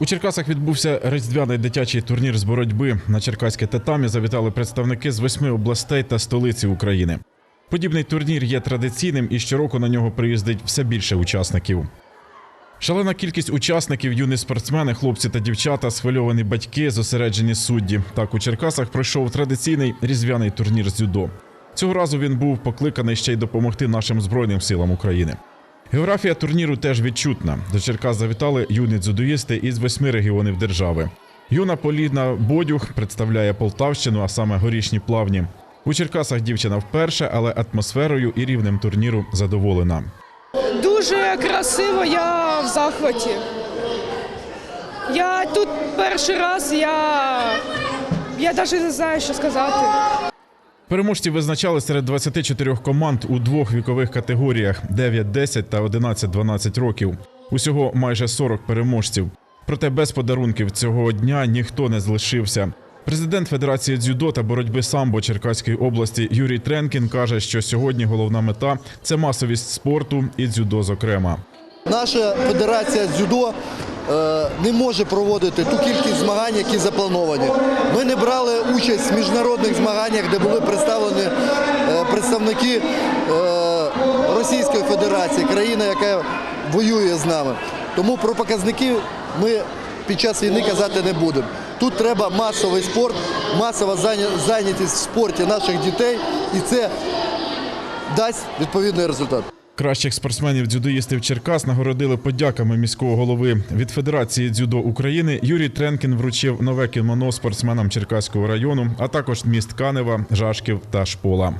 У Черкасах відбувся різдвяний дитячий турнір з боротьби. На черкаське татамі завітали представники з восьми областей та столиці України. Подібний турнір є традиційним і щороку на нього приїздить все більше учасників. Шалена кількість учасників, юні спортсмени, хлопці та дівчата, схвильовані батьки, зосереджені судді. Так у Черкасах пройшов традиційний різдвяний турнір з дзюдо. Цього разу він був покликаний ще й допомогти нашим збройним силам України. Географія турніру теж відчутна. До Черкас завітали юні дзюдоїсти із восьми регіонів держави. Юна Поліна Бодюх представляє Полтавщину, а саме горішні плавні. У Черкасах дівчина вперше, але атмосферою і рівнем турніру задоволена. Дуже красиво, я в захваті. Я тут перший раз, я, я навіть не знаю, що сказати. Переможці визначали серед 24 команд у двох вікових категоріях: 9, 10 та 11, 12 років. Усього майже 40 переможців. Проте без подарунків цього дня ніхто не залишився. Президент Федерації дзюдо та боротьби самбо Черкаської області Юрій Тренкін каже, що сьогодні головна мета це масовість спорту і дзюдо, зокрема. Наша федерація дзюдо е, не може проводити ту кількість змагань, які заплановані. Ми не брали участь в міжнародних змаганнях, де були представлені е, представники е, Російської Федерації, країна, яка воює з нами. Тому про показники ми під час війни казати не будемо. Тут треба масовий спорт, масова зайнятість в спорті наших дітей, і це дасть відповідний результат. Кращих спортсменів дзюдоїстів Черкас нагородили подяками міського голови від Федерації дзюдо України. Юрій Тренкін вручив нове кімоно спортсменам Черкаського району, а також міст Канева, Жашків та Шпола.